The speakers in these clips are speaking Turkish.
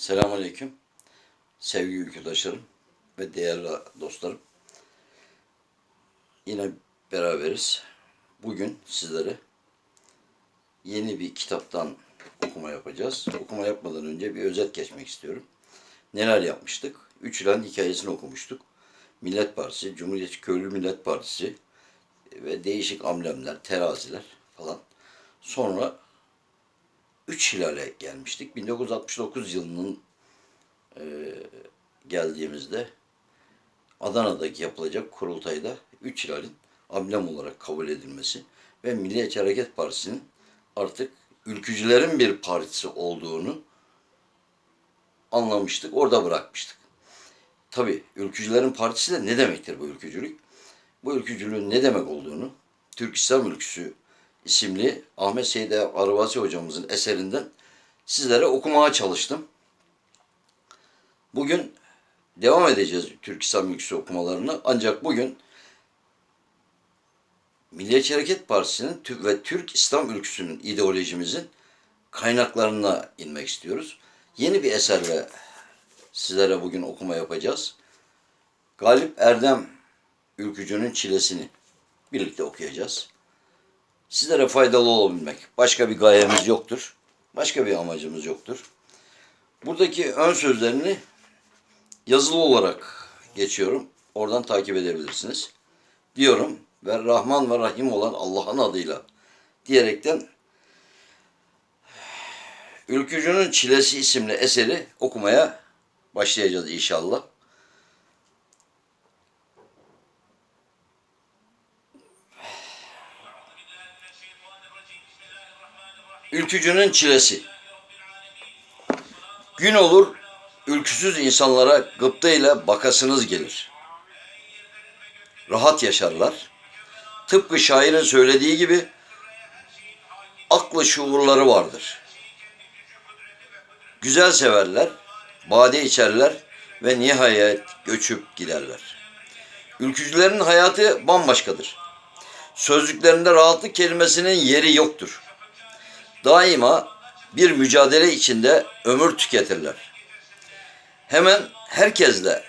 Selamünaleyküm. Sevgili ülküdaşlarım ve değerli dostlarım. Yine beraberiz. Bugün sizlere yeni bir kitaptan okuma yapacağız. Okuma yapmadan önce bir özet geçmek istiyorum. Neler yapmıştık? Üç ilan hikayesini okumuştuk. Millet Partisi, Cumhuriyetçi Köylü Millet Partisi ve değişik amblemler, teraziler falan. Sonra Üç Hilal'e gelmiştik. 1969 yılının e, geldiğimizde Adana'daki yapılacak kurultayda Üç Hilal'in amblem olarak kabul edilmesi ve Milliyetçi Hareket Partisi'nin artık ülkücülerin bir partisi olduğunu anlamıştık. Orada bırakmıştık. Tabi ülkücülerin partisi de ne demektir bu ülkücülük? Bu ülkücülüğün ne demek olduğunu Türk İslam Ülküsü isimli Ahmet Seyit Arvasi hocamızın eserinden sizlere okumaya çalıştım. Bugün devam edeceğiz Türk İslam Ülküsü okumalarını. Ancak bugün Milliyetçi Hareket Partisi'nin ve Türk İslam Ülküsü'nün ideolojimizin kaynaklarına inmek istiyoruz. Yeni bir eserle sizlere bugün okuma yapacağız. Galip Erdem Ülkücü'nün çilesini birlikte okuyacağız. Sizlere faydalı olabilmek. Başka bir gayemiz yoktur. Başka bir amacımız yoktur. Buradaki ön sözlerini yazılı olarak geçiyorum. Oradan takip edebilirsiniz. Diyorum ve Rahman ve Rahim olan Allah'ın adıyla diyerekten Ülkücünün Çilesi isimli eseri okumaya başlayacağız inşallah. Ülkücünün çilesi. Gün olur ülküsüz insanlara gıptayla bakasınız gelir. Rahat yaşarlar. Tıpkı şairin söylediği gibi aklı şuurları vardır. Güzel severler, bade içerler ve nihayet göçüp giderler. Ülkücülerin hayatı bambaşkadır. Sözlüklerinde rahatlık kelimesinin yeri yoktur daima bir mücadele içinde ömür tüketirler. Hemen herkesle,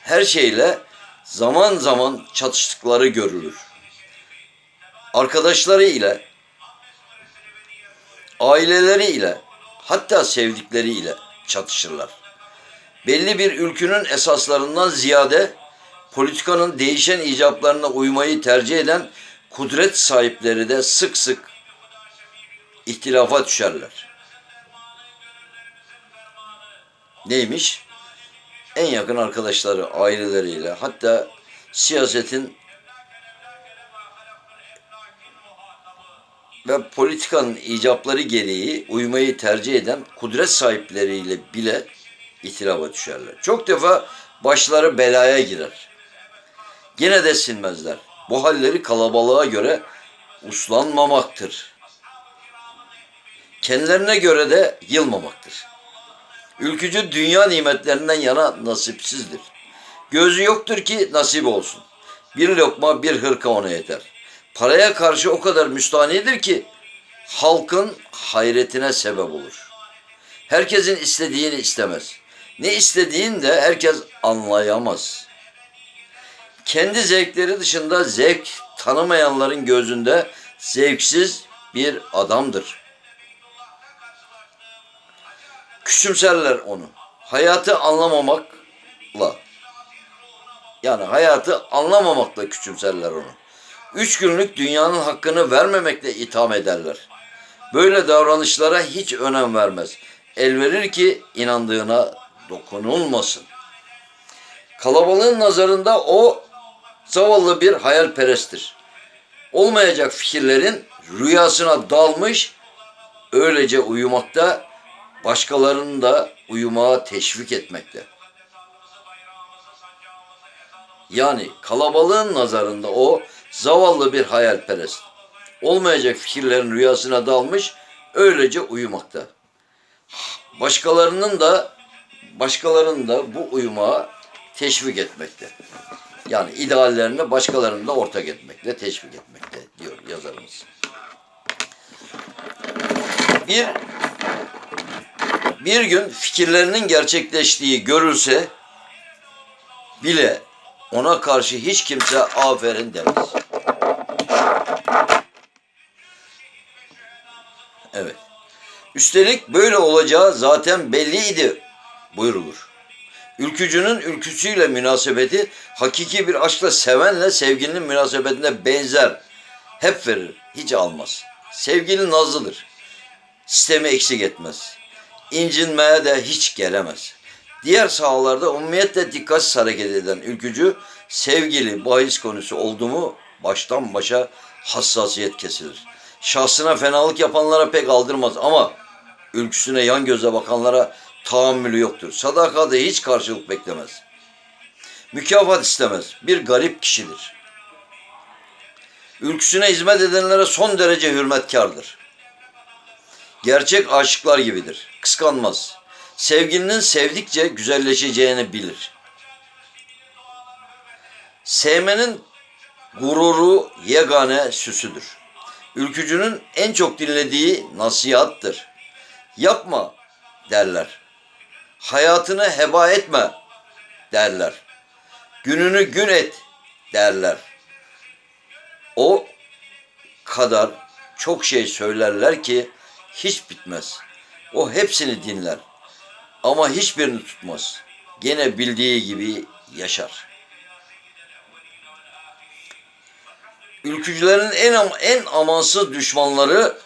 her şeyle zaman zaman çatıştıkları görülür. Arkadaşları ile, aileleri ile, hatta sevdikleri ile çatışırlar. Belli bir ülkünün esaslarından ziyade politikanın değişen icaplarına uymayı tercih eden kudret sahipleri de sık sık ihtilafa düşerler. Neymiş? En yakın arkadaşları, aileleriyle hatta siyasetin ve politikanın icapları gereği uymayı tercih eden kudret sahipleriyle bile ihtilafa düşerler. Çok defa başları belaya girer. Gene de sinmezler. Bu halleri kalabalığa göre uslanmamaktır kendilerine göre de yılmamaktır. Ülkücü dünya nimetlerinden yana nasipsizdir. Gözü yoktur ki nasip olsun. Bir lokma bir hırka ona yeter. Paraya karşı o kadar müstahnidir ki halkın hayretine sebep olur. Herkesin istediğini istemez. Ne istediğini de herkes anlayamaz. Kendi zevkleri dışında zevk tanımayanların gözünde zevksiz bir adamdır.'' Küçümserler onu. Hayatı anlamamakla yani hayatı anlamamakla küçümserler onu. Üç günlük dünyanın hakkını vermemekle itham ederler. Böyle davranışlara hiç önem vermez. El verir ki inandığına dokunulmasın. Kalabalığın nazarında o zavallı bir hayalperesttir. Olmayacak fikirlerin rüyasına dalmış, öylece uyumakta başkalarını da uyumaya teşvik etmekte. Yani kalabalığın nazarında o zavallı bir hayalperest. Olmayacak fikirlerin rüyasına dalmış, öylece uyumakta. Başkalarının da başkalarını da bu uyumaya teşvik etmekte. Yani ideallerini başkalarının da ortak etmekle, teşvik etmekte diyor yazarımız. Bir bir gün fikirlerinin gerçekleştiği görülse bile ona karşı hiç kimse aferin demez. Evet. Üstelik böyle olacağı zaten belliydi buyurulur. Ülkücünün ülküsüyle münasebeti hakiki bir aşkla sevenle sevgilinin münasebetine benzer. Hep verir, hiç almaz. Sevgili nazlıdır. Sistemi eksik etmez. İncinmeye de hiç gelemez. Diğer sahalarda umumiyetle dikkatsiz hareket eden ülkücü sevgili bahis konusu oldu mu baştan başa hassasiyet kesilir. Şahsına fenalık yapanlara pek aldırmaz ama ülküsüne yan göze bakanlara tahammülü yoktur. Sadakada hiç karşılık beklemez. Mükafat istemez. Bir garip kişidir. Ülküsüne hizmet edenlere son derece hürmetkardır. Gerçek aşıklar gibidir. Kıskanmaz. Sevgilinin sevdikçe güzelleşeceğini bilir. Sevmenin gururu yegane süsüdür. Ülkücünün en çok dinlediği nasihattır. Yapma derler. Hayatını heba etme derler. Gününü gün et derler. O kadar çok şey söylerler ki hiç bitmez. O hepsini dinler. Ama hiçbirini tutmaz. Gene bildiği gibi yaşar. Ülkücülerin en en amansız düşmanları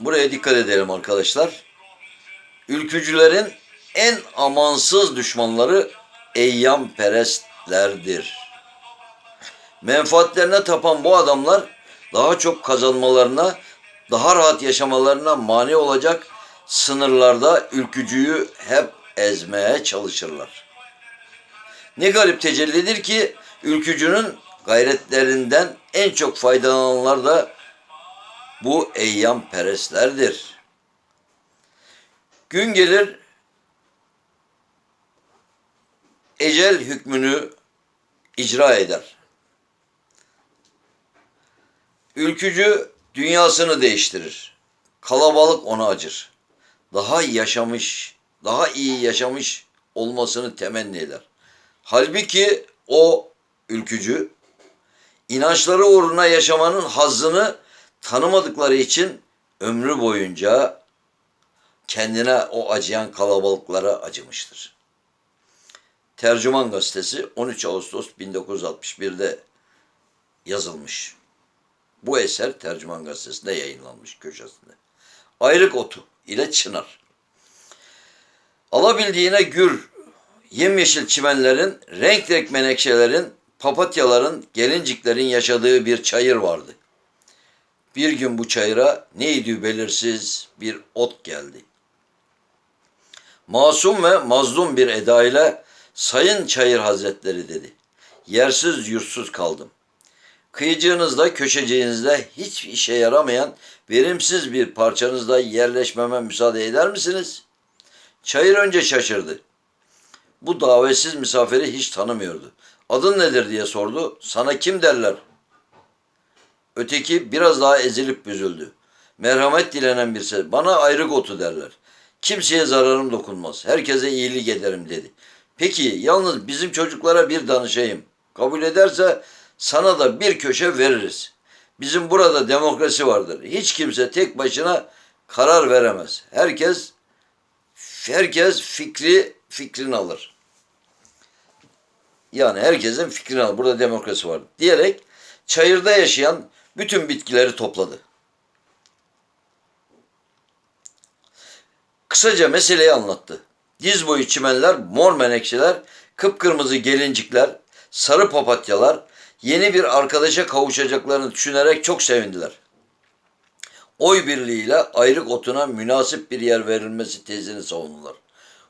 buraya dikkat edelim arkadaşlar. Ülkücülerin en amansız düşmanları eyyam perestlerdir. Menfaatlerine tapan bu adamlar daha çok kazanmalarına, daha rahat yaşamalarına mani olacak sınırlarda ülkücüyü hep ezmeye çalışırlar. Ne garip tecellidir ki ülkücünün gayretlerinden en çok faydalananlar da bu eyyam perestlerdir. Gün gelir ecel hükmünü icra eder. Ülkücü dünyasını değiştirir. Kalabalık ona acır. Daha yaşamış, daha iyi yaşamış olmasını temenni eder. Halbuki o ülkücü inançları uğruna yaşamanın hazzını tanımadıkları için ömrü boyunca kendine o acıyan kalabalıklara acımıştır. Tercüman Gazetesi 13 Ağustos 1961'de yazılmış. Bu eser Tercüman Gazetesi'nde yayınlanmış köşesinde. Ayrık otu ile çınar. Alabildiğine gür, yemyeşil çimenlerin, renk renk menekşelerin, papatyaların, gelinciklerin yaşadığı bir çayır vardı. Bir gün bu çayıra neydi belirsiz bir ot geldi. Masum ve mazlum bir eda ile Sayın Çayır Hazretleri dedi. Yersiz yursuz kaldım. Kıyıcığınızda, köşeciğinizde hiç işe yaramayan verimsiz bir parçanızda yerleşmeme müsaade eder misiniz? Çayır önce şaşırdı. Bu davetsiz misafiri hiç tanımıyordu. Adın nedir diye sordu. Sana kim derler? Öteki biraz daha ezilip büzüldü. Merhamet dilenen bir ses. Bana ayrık otu derler. Kimseye zararım dokunmaz. Herkese iyilik ederim dedi. Peki yalnız bizim çocuklara bir danışayım. Kabul ederse sana da bir köşe veririz. Bizim burada demokrasi vardır. Hiç kimse tek başına karar veremez. Herkes herkes fikri fikrini alır. Yani herkesin fikrini alır. Burada demokrasi var. Diyerek çayırda yaşayan bütün bitkileri topladı. Kısaca meseleyi anlattı. Diz boyu çimenler, mor menekşeler, kıpkırmızı gelincikler, sarı papatyalar yeni bir arkadaşa kavuşacaklarını düşünerek çok sevindiler. Oy birliğiyle ayrık otuna münasip bir yer verilmesi tezini savundular.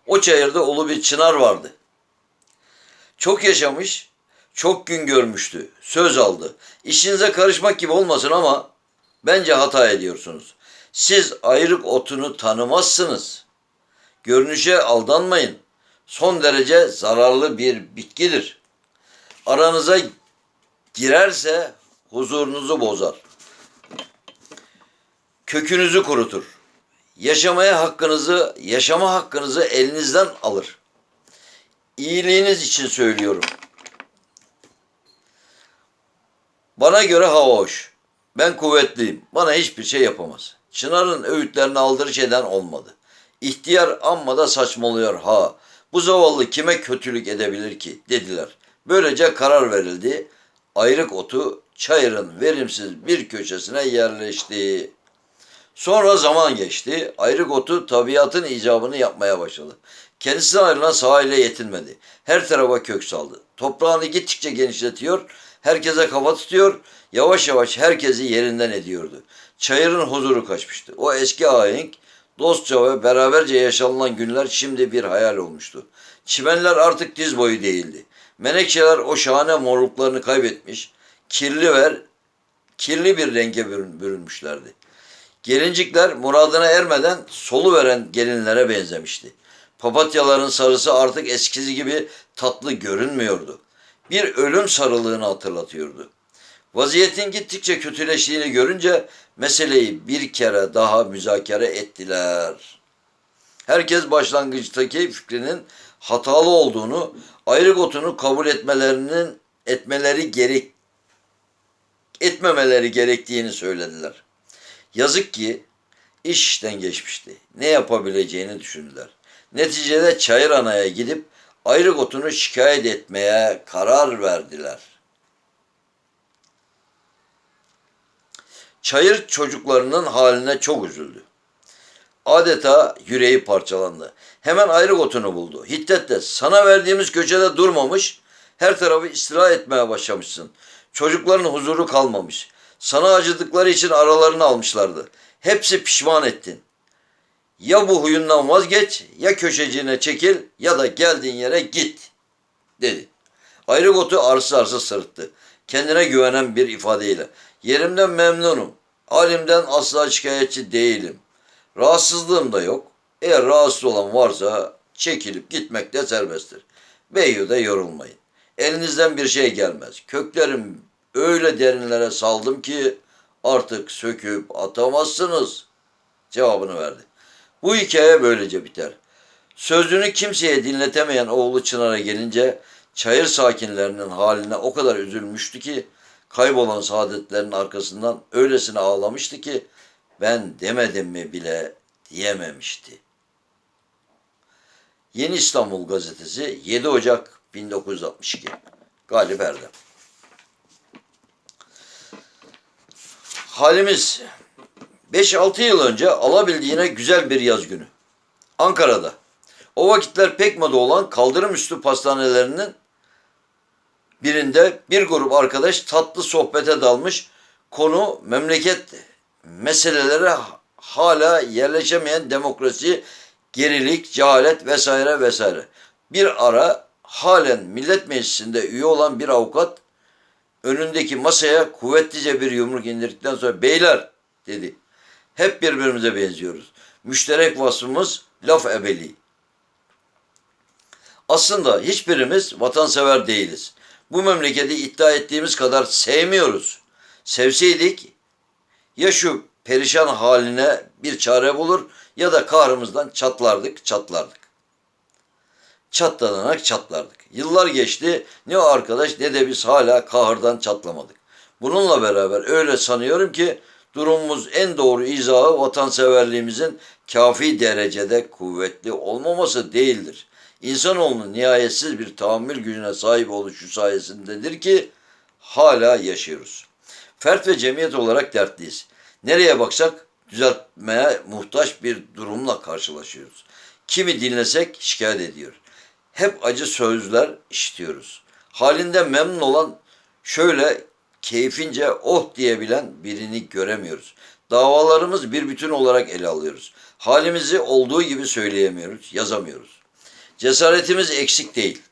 O çayırda ulu bir çınar vardı. Çok yaşamış, çok gün görmüştü. Söz aldı. İşinize karışmak gibi olmasın ama bence hata ediyorsunuz. Siz ayrık otunu tanımazsınız. Görünüşe aldanmayın. Son derece zararlı bir bitkidir. Aranıza girerse huzurunuzu bozar. Kökünüzü kurutur. yaşamaya hakkınızı, yaşama hakkınızı elinizden alır. İyiliğiniz için söylüyorum. Bana göre hava hoş. Ben kuvvetliyim. Bana hiçbir şey yapamaz. Çınar'ın öğütlerini aldırış eden olmadı. İhtiyar amma da saçmalıyor ha. Bu zavallı kime kötülük edebilir ki dediler. Böylece karar verildi. Ayrık otu çayırın verimsiz bir köşesine yerleşti. Sonra zaman geçti. Ayrık otu tabiatın icabını yapmaya başladı. Kendisine ayrılan sahayla yetinmedi. Her tarafa kök saldı. Toprağını gittikçe genişletiyor, herkese kafa tutuyor, yavaş yavaş herkesi yerinden ediyordu. Çayırın huzuru kaçmıştı. O eski ahenk, dostça ve beraberce yaşanılan günler şimdi bir hayal olmuştu. Çimenler artık diz boyu değildi. Menekşeler o şahane morluklarını kaybetmiş, kirli ver, kirli bir renge bürün- bürünmüşlerdi. Gelincikler muradına ermeden solu veren gelinlere benzemişti. Papatyaların sarısı artık eskisi gibi tatlı görünmüyordu. Bir ölüm sarılığını hatırlatıyordu. Vaziyetin gittikçe kötüleştiğini görünce meseleyi bir kere daha müzakere ettiler. Herkes başlangıçtaki fikrinin hatalı olduğunu, ayrık otunu kabul etmelerinin etmeleri gerek etmemeleri gerektiğini söylediler. Yazık ki iş işten geçmişti. Ne yapabileceğini düşündüler. Neticede Çayır Ana'ya gidip ayrık otunu şikayet etmeye karar verdiler. Çayır çocuklarının haline çok üzüldü. Adeta yüreği parçalandı. Hemen ayrık otunu buldu. Hiddetle sana verdiğimiz köşede durmamış, her tarafı istila etmeye başlamışsın. Çocukların huzuru kalmamış. Sana acıdıkları için aralarını almışlardı. Hepsi pişman ettin. Ya bu huyundan vazgeç, ya köşeciğine çekil ya da geldiğin yere git, dedi. Ayrık otu arsız arsız sırıttı. Kendine güvenen bir ifadeyle. Yerimden memnunum. Halimden asla şikayetçi değilim. Rahatsızlığım da yok. Eğer rahatsız olan varsa çekilip gitmek de serbesttir. Beyhude yorulmayın. Elinizden bir şey gelmez. Köklerim öyle derinlere saldım ki artık söküp atamazsınız. Cevabını verdi. Bu hikaye böylece biter. Sözünü kimseye dinletemeyen oğlu Çınar'a gelince çayır sakinlerinin haline o kadar üzülmüştü ki kaybolan saadetlerin arkasından öylesine ağlamıştı ki ben demedim mi bile diyememişti. Yeni İstanbul Gazetesi 7 Ocak 1962 Galip Erdem Halimiz 5-6 yıl önce alabildiğine güzel bir yaz günü. Ankara'da. O vakitler pek moda olan kaldırım üstü pastanelerinin birinde bir grup arkadaş tatlı sohbete dalmış. Konu memleket meselelere hala yerleşemeyen demokrasi, gerilik, cehalet vesaire vesaire. Bir ara halen Millet Meclisi'nde üye olan bir avukat önündeki masaya kuvvetlice bir yumruk indirdikten sonra beyler dedi. Hep birbirimize benziyoruz. Müşterek vasfımız laf ebeli. Aslında hiçbirimiz vatansever değiliz. Bu memleketi iddia ettiğimiz kadar sevmiyoruz. Sevseydik ya şu perişan haline bir çare bulur ya da kahrımızdan çatlardık, çatlardık. Çatlanarak çatlardık. Yıllar geçti ne o arkadaş ne de biz hala kahırdan çatlamadık. Bununla beraber öyle sanıyorum ki durumumuz en doğru izahı vatanseverliğimizin kafi derecede kuvvetli olmaması değildir. İnsanoğlunun nihayetsiz bir tahammül gücüne sahip oluşu sayesindedir ki hala yaşıyoruz. Fert ve cemiyet olarak dertliyiz. Nereye baksak düzeltmeye muhtaç bir durumla karşılaşıyoruz. Kimi dinlesek şikayet ediyor. Hep acı sözler işitiyoruz. Halinden memnun olan şöyle keyfince oh diyebilen birini göremiyoruz. Davalarımız bir bütün olarak ele alıyoruz. Halimizi olduğu gibi söyleyemiyoruz, yazamıyoruz. Cesaretimiz eksik değil.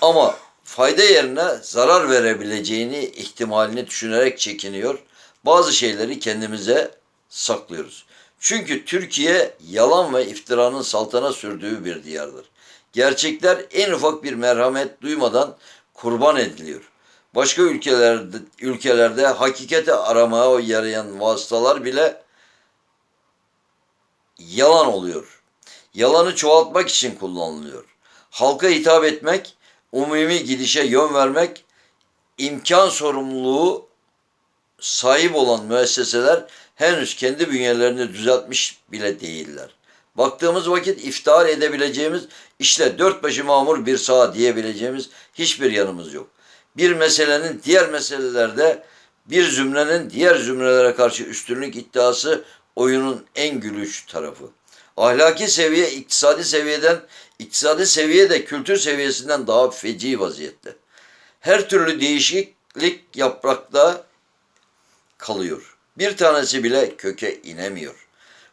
Ama fayda yerine zarar verebileceğini ihtimalini düşünerek çekiniyor. Bazı şeyleri kendimize saklıyoruz. Çünkü Türkiye yalan ve iftiranın saltana sürdüğü bir diyardır. Gerçekler en ufak bir merhamet duymadan kurban ediliyor. Başka ülkelerde, ülkelerde hakikati aramaya yarayan vasıtalar bile yalan oluyor. Yalanı çoğaltmak için kullanılıyor. Halka hitap etmek, umumi gidişe yön vermek, imkan sorumluluğu sahip olan müesseseler henüz kendi bünyelerini düzeltmiş bile değiller. Baktığımız vakit iftihar edebileceğimiz işte dört başı mamur bir sağa diyebileceğimiz hiçbir yanımız yok. Bir meselenin diğer meselelerde bir zümrenin diğer zümrelere karşı üstünlük iddiası oyunun en gülüş tarafı. Ahlaki seviye iktisadi seviyeden, iktisadi seviye de kültür seviyesinden daha feci vaziyette. Her türlü değişiklik yaprakta kalıyor. Bir tanesi bile köke inemiyor.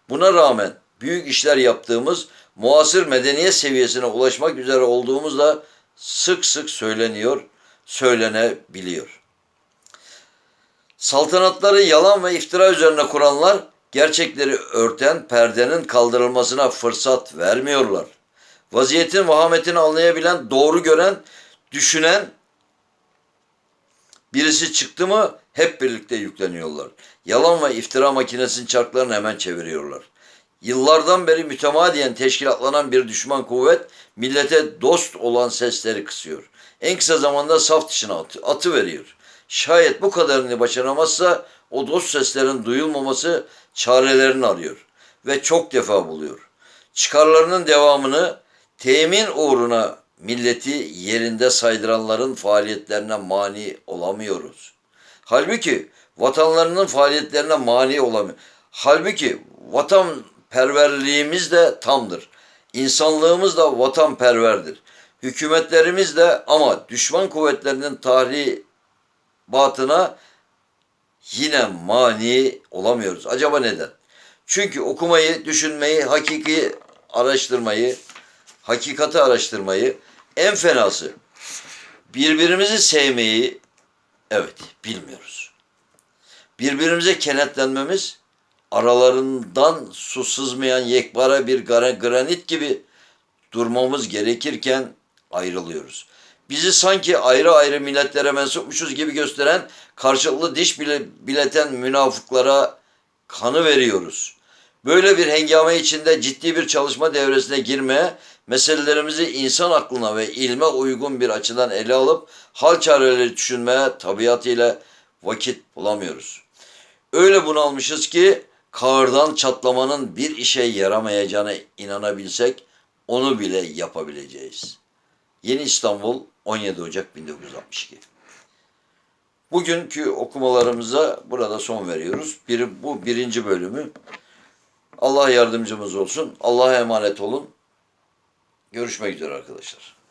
Buna rağmen büyük işler yaptığımız, muasır medeniyet seviyesine ulaşmak üzere olduğumuz da sık sık söyleniyor, söylenebiliyor. Saltanatları yalan ve iftira üzerine kuranlar gerçekleri örten perdenin kaldırılmasına fırsat vermiyorlar. Vaziyetin vahametini anlayabilen, doğru gören, düşünen birisi çıktı mı hep birlikte yükleniyorlar. Yalan ve iftira makinesinin çarklarını hemen çeviriyorlar. Yıllardan beri mütemadiyen teşkilatlanan bir düşman kuvvet millete dost olan sesleri kısıyor. En kısa zamanda saf dışına atı, atı veriyor. Şayet bu kadarını başaramazsa o dost seslerin duyulmaması çarelerini arıyor ve çok defa buluyor. Çıkarlarının devamını temin uğruna milleti yerinde saydıranların faaliyetlerine mani olamıyoruz. Halbuki vatanlarının faaliyetlerine mani olamıyor. Halbuki vatanperverliğimiz de tamdır. İnsanlığımız da vatanperverdir. Hükümetlerimiz de ama düşman kuvvetlerinin tahribatına yine mani olamıyoruz. Acaba neden? Çünkü okumayı, düşünmeyi, hakiki araştırmayı, hakikati araştırmayı, en fenası birbirimizi sevmeyi evet bilmiyoruz. Birbirimize kenetlenmemiz aralarından su sızmayan yekpare bir gra- granit gibi durmamız gerekirken ayrılıyoruz. Bizi sanki ayrı ayrı milletlere mensupmuşuz gibi gösteren karşılıklı diş bile bileten münafıklara kanı veriyoruz. Böyle bir hengame içinde ciddi bir çalışma devresine girmeye, meselelerimizi insan aklına ve ilme uygun bir açıdan ele alıp hal çareleri düşünmeye tabiatıyla vakit bulamıyoruz. Öyle bunalmışız ki kahırdan çatlamanın bir işe yaramayacağına inanabilsek onu bile yapabileceğiz. Yeni İstanbul 17 Ocak 1962. Bugünkü okumalarımıza burada son veriyoruz. Bir, bu birinci bölümü. Allah yardımcımız olsun. Allah'a emanet olun. Görüşmek üzere arkadaşlar.